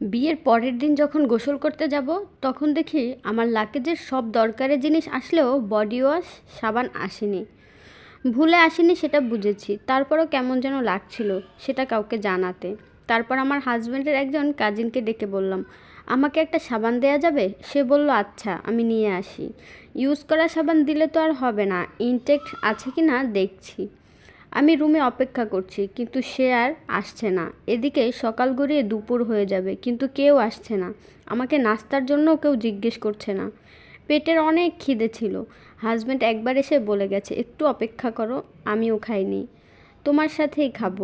বিয়ের পরের দিন যখন গোসল করতে যাব, তখন দেখি আমার লাগেজের সব দরকারি জিনিস আসলেও বডি ওয়াশ সাবান আসেনি। ভুলে আসেনি সেটা বুঝেছি, তারপরও কেমন যেন লাগছিল সেটা কাউকে জানাতে। তারপর আমার হাজব্যান্ডের একজন কাজিনকে ডেকে বললাম, আমাকে একটা সাবান দেয়া যাবে? সে বলল আচ্ছা আমি নিয়ে আসি। ইউজ করা সাবান দিলে তো আর হবে না ইনটেক্ট আছে কি না দেখছি। আমি রুমে অপেক্ষা করছি, কিন্তু সে আর আসছে না। এদিকে সকাল গড়িয়ে দুপুর হয়ে যাবে, কিন্তু কেউ আসছে না। আমাকে নাস্তার জন্য কেউ জিজ্ঞেস করছে না। পেটের অনেক খিদে ছিল। হাজব্যান্ড একবার এসে বলে গেছে, একটু অপেক্ষা করো, আমিও খাইনি। তোমার সাথেই খাব।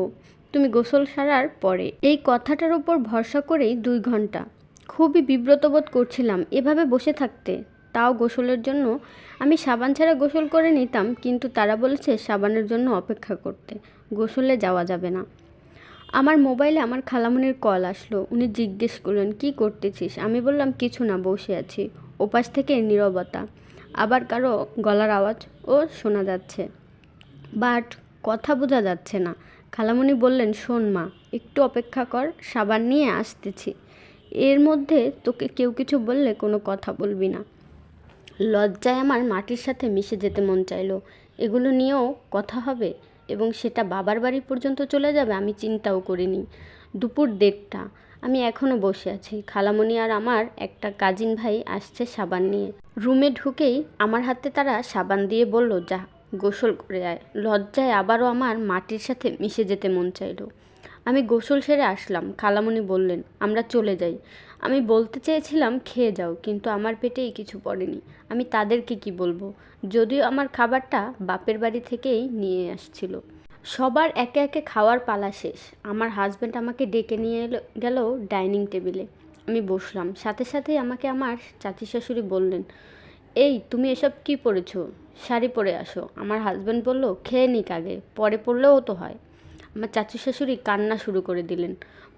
তুমি গোসল সারার পরে। এই কথাটার উপর ভরসা করেই দুই ঘণ্টা। খুবই বিব্রত বোধ করছিলাম, এভাবে বসে থাকতে তাও গোসলের জন্য। আমি সাবান ছাড়া গোসল করে নিতাম, কিন্তু তারা বলেছে সাবানের জন্য অপেক্ষা করতে। গোসলে যাওয়া যাবে না। আমার মোবাইলে আমার খালামুনির কল আসলো। উনি জিজ্ঞেস করলেন, কি করতেছিস? আমি বললাম, কিছু না, বসে আছি। ওপাশ থেকে নীরবতা। আবার কারও গলার আওয়াজ ও শোনা যাচ্ছে। বাট কথা বোঝা যাচ্ছে না। খালামুনি বললেন, শোন মা, একটু অপেক্ষা কর, সাবান নিয়ে আসতেছি। এর মধ্যে তোকে কেউ কিছু বললে কোনো কথা বলবি না। লজ্জায় আমার মাটির সাথে মিশে যেতে মন চাইলো। এগুলো নিয়েও কথা হবে এবং সেটা বাবার বাড়ি পর্যন্ত চলে যাবে আমি চিন্তাও করিনি। দুপুর দেড়টা, আমি এখনও বসে আছি। খালামণি আর আমার একটা কাজিন ভাই আসছে সাবান নিয়ে। রুমে ঢুকেই আমার হাতে তারা সাবান দিয়ে বলল, যা, গোসল করে আয়। লজ্জায় আবারও আমার মাটির সাথে মিশে যেতে মন চাইলো। আমি গোসল সেরে আসলাম। খালামণি বললেন, আমরা চলে যাই। আমি বলতে চেয়েছিলাম, খেয়ে যাও। কিন্তু আমার পেটেই কিছু পড়েনি। আমি তাদেরকে কি বলব? যদিও আমার খাবারটা বাপের বাড়ি থেকেই নিয়ে আসছিল। সবার একে একে খাওয়ার পালা শেষ। আমার হাজব্যান্ড আমাকে ডেকে নিয়ে এলো, গেল ডাইনিং টেবিলে। আমি বসলাম। সাথে সাথেই আমাকে আমার চাচি শাশুড়ি বললেন, এই, তুমি এসব কি পরেছো? শাড়ি পরে আসো। আমার হাজব্যান্ড বলল, খেয়ে নিক আগে, পরে পড়লেও তো হয়। আমার চাচু শাশুড়ি কান্না শুরু করে দিলেন।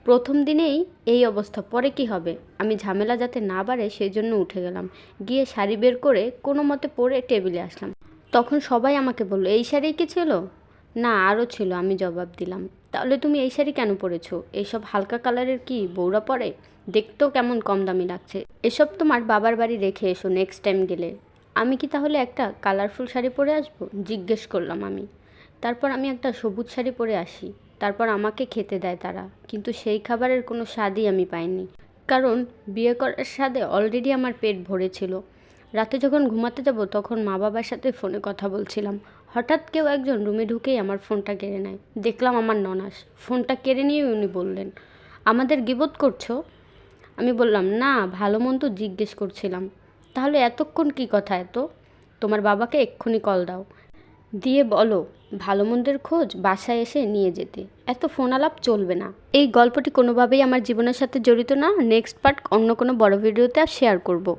প্রথম দিনেই এই অবস্থা, পরে কি হবে? আমি ঝামেলা যাতে না বাড়ে সেই জন্য উঠে গেলাম। গিয়ে শাড়ি বের করে কোনো মতে পরে টেবিলে আসলাম। তখন সবাই আমাকে বলল, এই শাড়ি কি ছিল? না, আরও ছিল। আমি জবাব দিলাম, তাহলে তুমি এই শাড়ি কেন পরেছো? এইসব হালকা কালারের কি বৌরা পরে? দেখতেও কেমন কম দামি লাগছে। এসব তোমার বাবার বাড়ি রেখে এসো নেক্সট টাইম গেলে। আমি কি তাহলে একটা কালারফুল শাড়ি পরে আসব? জিজ্ঞেস করলাম আমি। তারপর আমি একটা সবুজ শাড়ি পরে আসি। তারপর আমাকে খেতে দেয় তারা। কিন্তু সেই খাবারের কোনো স্বাদই আমি পাইনি। কারণ বিয়ে করার স্বাদে অলরেডি আমার পেট ভরেছিল রাতে যখন ঘুমাতে যাব, তখন মা বাবার সাথে ফোনে কথা বলছিলাম। হঠাৎ কেউ একজন রুমে ঢুকেই আমার ফোনটা কেড়ে নেয়। দেখলাম আমার ননাস। ফোনটা কেড়ে নিয়ে উনি বললেন, আমাদের গিবোধ করছ? আমি বললাম, না, ভালো মন্দ জিজ্ঞেস করছিলাম। তাহলে এতক্ষণ কি কথা এত? তোমার বাবাকে এক্ষুনি কল দাও। দিয়ে বলো ভালো মন্দের খোঁজ বাসায় এসে নিয়ে যেতে। এত ফোন আলাপ চলবে না। এই গল্পটি কোনোভাবেই আমার জীবনের সাথে জড়িত না। নেক্সট পার্ট অন্য কোনো বড় ভিডিওতে শেয়ার করব।